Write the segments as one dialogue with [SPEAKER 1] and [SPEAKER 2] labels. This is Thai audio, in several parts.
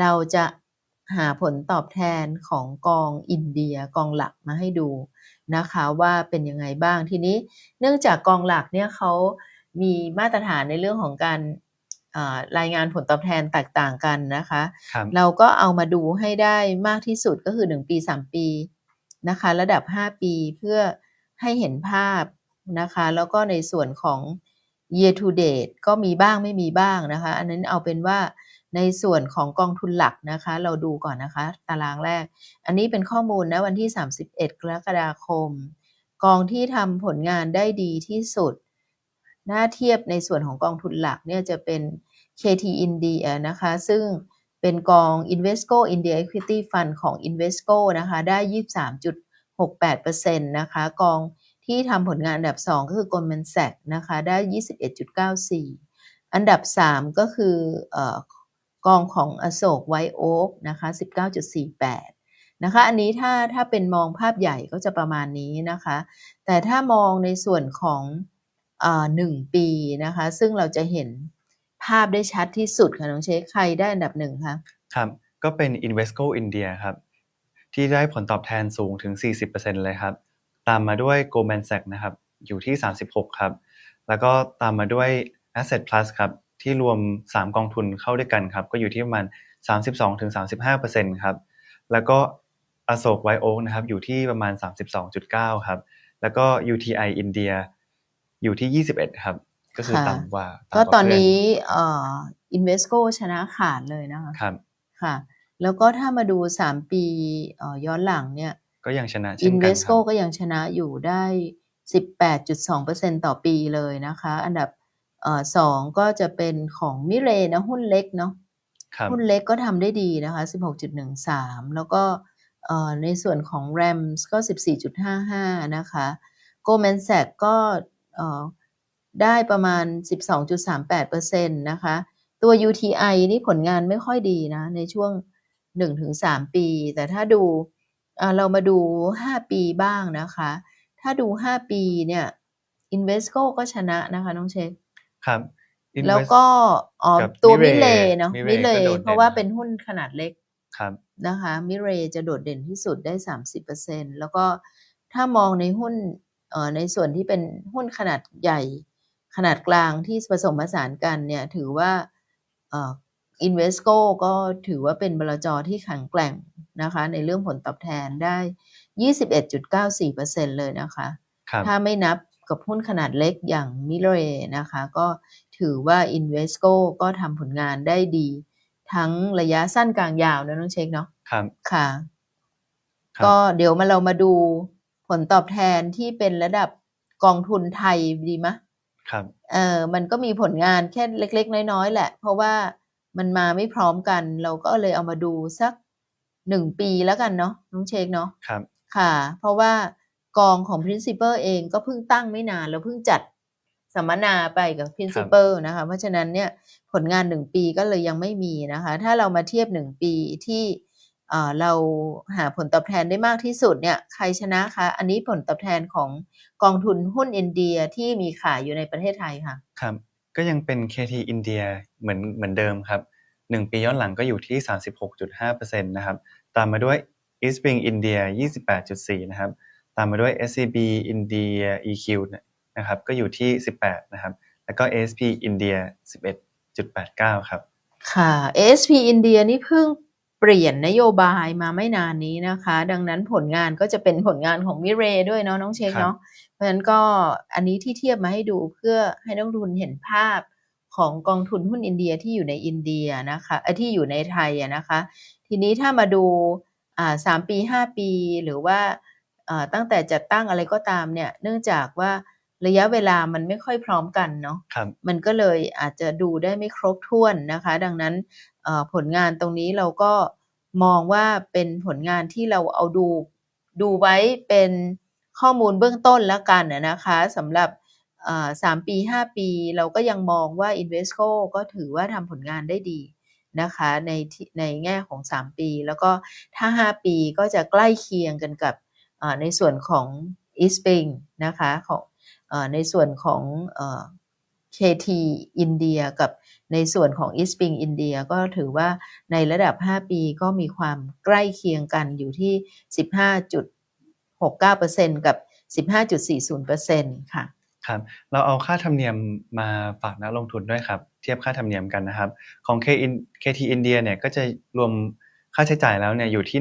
[SPEAKER 1] เราจะหาผลตอบแทนของกองอินเดียกองหลักมาให้ดูนะคะว่าเป็นยังไงบ้างทีนี้เนื่องจากกองหลักเนี่ยเขามีมาตรฐานในเรื่องของการรายงานผลตอบแทนแตกต่างกันนะคะเราก็เอามาดูให้ได้มากที่สุดก็คือ 1 ปี 3 ปีนะคะระดับ 5 ปีเพื่อให้เห็นภาพนะคะแล้วก็ในส่วนของ year to date ก็มีบ้างไม่มีบ้างนะคะ อันนั้นเอาเป็นว่า ในส่วนของกองทุนหลักนะคะ เราดูก่อนนะคะ ตารางแรก อันนี้เป็นข้อมูลนะวันที่ 31 กรกฎาคม กองที่ทำผลงานได้ดีที่สุด น่าเทียบในส่วนของกองทุนหลักเนี่ยจะเป็น KT India นะคะ ซึ่งเป็นกอง Invesco India Equity Fund ของ Invesco นะคะ ได้ 23.68%นะคะ กองที่ทำผลงานอันดับ 2 ก็คือ Goldman Sachs นะคะ ได้ 21.94 อันดับ 3 ก็คืออ กองของอโศกไวโอ๊กนะคะ 19.48 นะคะ อันนี้ถ้าถ้าเป็นมองภาพใหญ่ก็จะประมาณนี้นะคะ แต่ถ้ามองในส่วนของหนึ่งปีนะคะ ซึ่งเราจะเห็นภาพได้ชัดที่สุดค่ะน้องเชคใครได้อันดับหนึ่งคะ
[SPEAKER 2] ครับ ก็เป็น Invesco India ครับ ที่ได้ผลตอบแทนสูงถึง 40%เลยครับ ตามมาด้วย Goldman Sachs นะครับ อยู่ที่ 36 ครับ แล้วก็ตามมาด้วย Asset Plus ครับ ที่รวม 3 กองทุนเข้าด้วยกันครับ ก็อยู่ที่ประมาณ 32-35%ครับ แล้วก็อโศกไวโอนะครับ อยู่ที่ประมาณ 32.9 ครับ แล้วก็ UTI India อยู่ที่ 21 ครับ ก็คือต่ำกว่า
[SPEAKER 1] ก็ตอนนี้เอ่อ Invesco ชนะขาดเลยนะคะ
[SPEAKER 2] ครับ
[SPEAKER 1] ค่ะ แล้วก็ถ้ามาดูสามปีเอ่อย้อนหลังเนี่ย
[SPEAKER 2] ก็ยังชนะ
[SPEAKER 1] เช่นกัน Invesco ก็ยังชนะอยู่ได้สิบแปดจุดสองเปอร์เซ็นต่อปีเลยนะคะ อันดับเอ่อ สองก็จะเป็นของมิเรนะหุ้นเล็กเนาะหุ้นเล็กก็ทำได้ดีนะคะสิบหกจุดหนึ่งสามแล้วก็เอ่อในส่วนของ RAMS ก็สิบสี่จุดห้าห้านะคะ Goldman Sachs ก็เอ่อได้ประมาณ 12.38%นะคะ ตัว UTI นี่ผลงานไม่ค่อยดีนะ ในช่วง 1-3 ปี แต่ถ้าดูเรามาดู 5 ปีบ้างนะคะ ถ้าดู 5 ปีเนี่ย Invesco ก็ชนะนะคะ น้องเชค
[SPEAKER 2] ครับ
[SPEAKER 1] แล้วก็อ๋อตัวมิเลเนาะมิเลเพราะว่าเป็นหุ้นขนาดเล็ก
[SPEAKER 2] ครับ
[SPEAKER 1] นะคะมิเรจะโดดเด่นที่สุดได้ 30%แล้วก็ถ้ามองในหุ้นในส่วนที่เป็นหุ้นขนาดใหญ่ ขนาดกลางที่ผสมผสานกันเนี่ยถือว่าอินเวสโกก็ถือว่าเป็นบลจที่แข็งแกร่งนะคะในเรื่องผลตอบแทนได้ 21.94%เลยนะคะคถ้าไม่นับ กับหุ้นขนาดเล็กอย่างมิเรนะคะ ก็ถือว่า Invesco ก็ทำผลงานได้ดี ทั้งระยะสั้นกลางยาวนะน้องเช็คเนาะ
[SPEAKER 2] ครับ
[SPEAKER 1] ค่ะ ก็เดี๋ยวมาเรามาดูผลตอบแทนที่เป็นระดับกองทุนไทยดีไหม
[SPEAKER 2] ครับ
[SPEAKER 1] เออมันก็มีผลงานแค่เล็ก ๆ น้อย ๆ แหละ เพราะว่ามันมาไม่พร้อมกัน เราก็เลยเอามาดูสักหนึ่งปีแล้วกันเนาะน้องเชคเนาะ
[SPEAKER 2] ครับ
[SPEAKER 1] ค่ะ เพราะว่า กองของ principal เองก็เพิ่งตั้งไม่นานเราเพิ่งจัดสัมมนาไปกับ principal นะคะ เพราะฉะนั้นเนี่ยผลงานหนึ่งปีก็เลยยังไม่มีนะคะ ถ้าเรามาเทียบหนึ่งปีที่เราหาผลตอบแทนได้มากที่สุดเนี่ยใครชนะคะ อันนี้ผลตอบแทนของกองทุนหุ้นอินเดียที่มีขายอยู่ในประเทศไทยค่ะ
[SPEAKER 2] ครับก็ยังเป็น KT อินเดียเหมือนเหมือนเดิมครับหนึ่งปีย้อนหลังก็อยู่ที่ 36.5%นะครับตามมาด้วย East Spring India 28.4 นะครับ ตามมาด้วย SCB India EQ นะครับก็อยู่ที่ 18 นะครับ แล้วก็ ASP India 11.89 ครับ
[SPEAKER 1] ค่ะ ASP India นี่เพิ่งเปลี่ยนนโยบายมาไม่นานนี้นะคะ ดังนั้นผลงานก็จะเป็นผลงานของมิเรด้วยเนาะน้องเชคเนาะเพราะฉะนั้นก็อันนี้ที่เทียบมาให้ดูเพื่อให้นักทุนเห็นภาพของกองทุนหุ้นอินเดียที่อยู่ในอินเดียนะคะที่อยู่ในไทยนะคะ ทีนี้ถ้ามาดูอ่าสามปีห้าปีหรือว่า ตั้งแต่จัดตั้งอะไรก็ตามเนี่ย เนื่องจากว่าระยะเวลามันไม่ค่อยพร้อมกันเนาะมันก็เลยอาจจะดูได้ไม่ครบถ้วนนะคะ ดังนั้นผลงานตรงนี้เราก็มองว่าเป็นผลงานที่เราเอาดูดูไว้เป็นข้อมูลเบื้องต้นแล้วกันนะคะสำหรับสามปี 5 ปี เราก็ยังมองว่า Invesco ก็ถือว่าทำผลงานได้ดีนะคะในในแง่ของ 3 ปี แล้วก็ถ้า 5 ปีก็จะใกล้เคียงกันกับ ในส่วนของ East Spring นะคะของในส่วนของ KT อินเดียกับในส่วนของ East Spring อินเดียก็ถือว่าในระดับ 5 ปีก็มีความใกล้เคียงกันอยู่ที่ 15.69%กับ 15.40%ค่ะ
[SPEAKER 2] ครับเราเอาค่าธรรมเนียมมาฝากนักลงทุนด้วยครับ เทียบค่าธรรมเนียมกันนะครับ ของ KT India เนี่ยก็จะรวมค่าใช้จ่ายแล้วเนี่ยอยู่ที่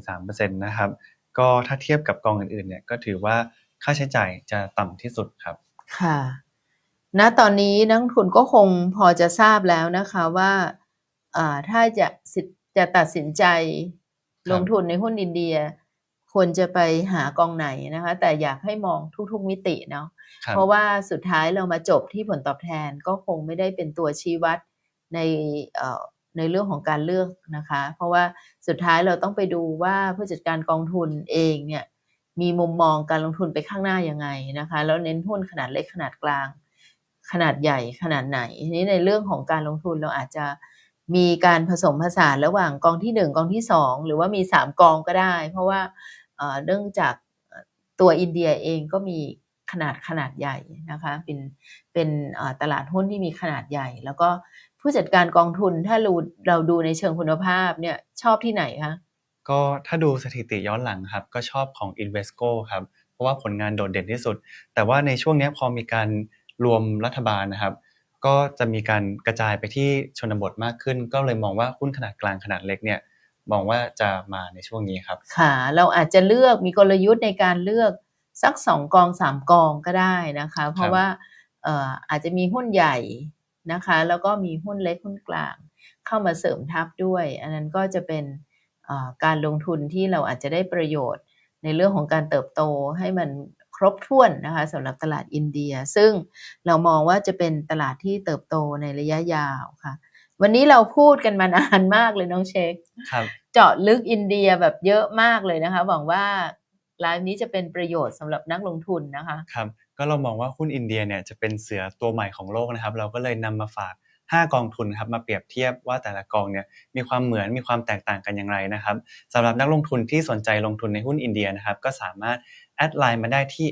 [SPEAKER 2] 1.13%นะครับ ก็ถ้าเทียบกับกองอื่นๆเนี่ยก็ถือว่าค่าใช้จ่ายจะต่ำที่สุดครับ
[SPEAKER 1] ค่ะ ณ ตอนนี้นักลงทุนก็คงพอจะทราบแล้วนะคะว่าอ่าถ้าจะสิจะตัดสินใจ
[SPEAKER 2] ครับ
[SPEAKER 1] ลงทุนในหุ้นอินเดีย ควรจะไปหากองไหนนะคะ แต่อยากให้มองทุกๆมิติเนาะ
[SPEAKER 2] ครับ
[SPEAKER 1] เพราะว่าสุดท้ายเรามาจบที่ผลตอบแทนก็คงไม่ได้เป็นตัวชี้วัดในเอ่อ ในเรื่องของการเลือกนะคะ เพราะว่าสุดท้ายเราต้องไปดูว่าผู้จัดการกองทุนเองเนี่ยมีมุมมองการลงทุนไปข้างหน้ายังไงนะคะ แล้วเน้นหุ้นขนาดเล็กขนาดกลาง ขนาดใหญ่ขนาดไหนทีนี้ในเรื่องของการลงทุนเราอาจจะมีการผสมผสานระหว่างกองที่หนึ่งกองที่สองหรือว่ามีสามกองก็ได้ เพราะว่าเนื่องจากตัวอินเดียเองก็มีขนาดขนาดใหญ่นะคะเป็นเป็นตลาดหุ้นที่มีขนาดใหญ่ แล้วก็ ผู้จัดการกองทุนถ้าเราเราดูในเชิงคุณภาพเนี่ยชอบที่ไหนคะ
[SPEAKER 2] ก็ถ้าดูสถิติย้อนหลังครับ ก็ชอบของ Invesco ครับ เพราะว่าผลงานโดดเด่นที่สุด แต่ว่าในช่วงเนี้ยพอมีการรวมรัฐบาลนะครับ ก็จะมีการกระจายไปที่ชนบทมากขึ้น ก็เลยมองว่าหุ้นขนาดกลางขนาดเล็กเนี่ยมองว่าจะมาในช่วงนี้ครับ
[SPEAKER 1] ค่ะ เราอาจจะเลือกมีกลยุทธ์ในการเลือกสักสองกองสามกองก็ได้นะคะ เพราะว่าเอ่ออาจจะมีหุ้นใหญ่ นะคะ แล้วก็มีหุ้นเล็กหุ้นกลางเข้ามาเสริมทับด้วย อันนั้นก็จะเป็นเอ่อการลงทุนที่เราอาจจะได้ประโยชน์ในเรื่องของการเติบโตให้มันครบถ้วนนะคะสำหรับตลาดอินเดีย ซึ่งเรามองว่าจะเป็นตลาดที่เติบโตในระยะยาวค่ะ วันนี้เราพูดกันมานานมากเลยน้องเช็ค
[SPEAKER 2] ครับ
[SPEAKER 1] เจาะลึกอินเดียแบบเยอะมากเลยนะคะหวังว่าไลฟ์นี้จะเป็นประโยชน์สำหรับนักลงทุนนะคะ
[SPEAKER 2] ครับ ก็เรามองว่าหุ้นอินเดียเนี่ยจะเป็นเสือตัวใหม่ของโลกนะครับ เราก็เลยนำมาฝาก 5 กองทุนครับมาเปรียบเทียบว่าแต่ละกองเนี่ยมีความเหมือนมีความแตกต่างกันอย่างไรนะครับสำหรับนักลงทุนที่สนใจลงทุนในหุ้นอินเดียนะครับก็สามารถแอดไลน์มาได้ที่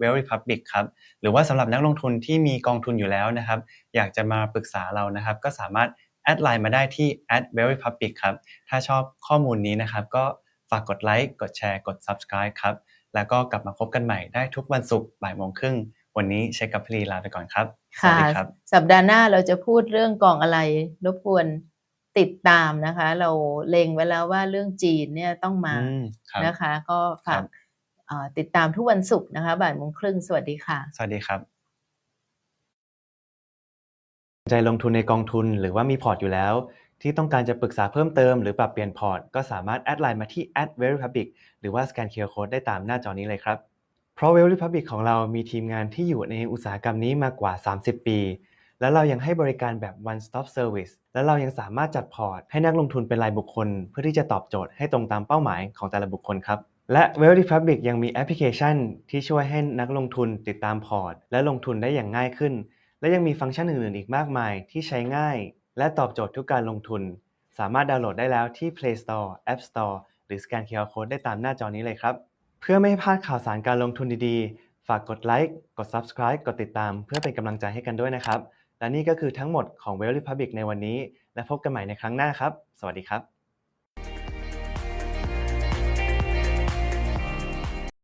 [SPEAKER 2] @well republic ครับ หรือว่าสำหรับนักลงทุนที่มีกองทุนอยู่แล้วนะครับ อยากจะมาปรึกษาเรานะครับ ก็สามารถแอดไลน์มาได้ที่ @well republic ครับ ถ้าชอบข้อมูลนี้นะครับ ก็ฝากกดไลค์ กดแชร์ กด subscribe ครับ แล้วก็กลับมาพบกันใหม่ได้ทุกวันศุกร์บ่ายโมงครึ่ง วันนี้เช็คกับพลีลาไปก่อนครับ สวัส
[SPEAKER 1] ค่ะ
[SPEAKER 2] ดีครับ
[SPEAKER 1] สัปดาห์หน้าเราจะพูดเรื่องกองอะไร รบกวนติดตามนะคะ เราเล็งไว้แล้วว่าเรื่องจีนเนี่ยต้องมา
[SPEAKER 2] อืมครับ
[SPEAKER 1] นะคะ ก็ฝาก
[SPEAKER 2] ครับ
[SPEAKER 1] เอ่อติดตามทุกวันศุกร์นะคะบ่ายโมงครึ่งสวัสดีค่ะ
[SPEAKER 2] สวัสดีครับใจลงทุนในกองทุนหรือว่ามีพอร์ตอยู่แล้ว ที่ต้องการจะปรึกษาเพิ่มเติมหรือปรับเปลี่ยนพอร์ต ก็สามารถแอดไลน์มาที่ @verypublic หรือว่าสแกนเคอร์โคดได้ตามหน้าจอนี้เลยครับ เพราะ Well Republic ของเรามีทีมงานที่อยู่ในอุตสาหกรรมนี้มากกว่า 30 ปี และเรายังให้บริการแบบ one stop service และเรายังสามารถจัดพอร์ต ให้นักลงทุนเป็นรายบุคคล เพื่อที่จะตอบโจทย์ให้ตรงตามเป้าหมายของแต่ละบุคคลครับและ Well Republic ยังมีแอปพลิเคชัน ที่ช่วยให้นักลงทุนติดตามพอร์ต และลงทุนได้อย่างง่ายขึ้น และยังมีฟังก์ชันอื่นๆ อีกมากมายที่ใช้ง่าย และตอบโจทย์ทุกการลงทุน สามารถดาวน์โหลดได้แล้วที่ Play Store App Store หรือสแกน QR Code ได้ตามหน้าจอนี้เลยครับ เพื่อไม่ให้พลาดข่าวสารการลงทุนดีๆ ฝากกดไลค์กด Subscribe กดติดตาม เพื่อเป็นกำลังใจให้กันด้วยนะครับ และนี่ก็คือทั้งหมดของ Well Republic ในวันนี้ และพบกันใหม่ในครั้งหน้าครับ สวัสดีครับ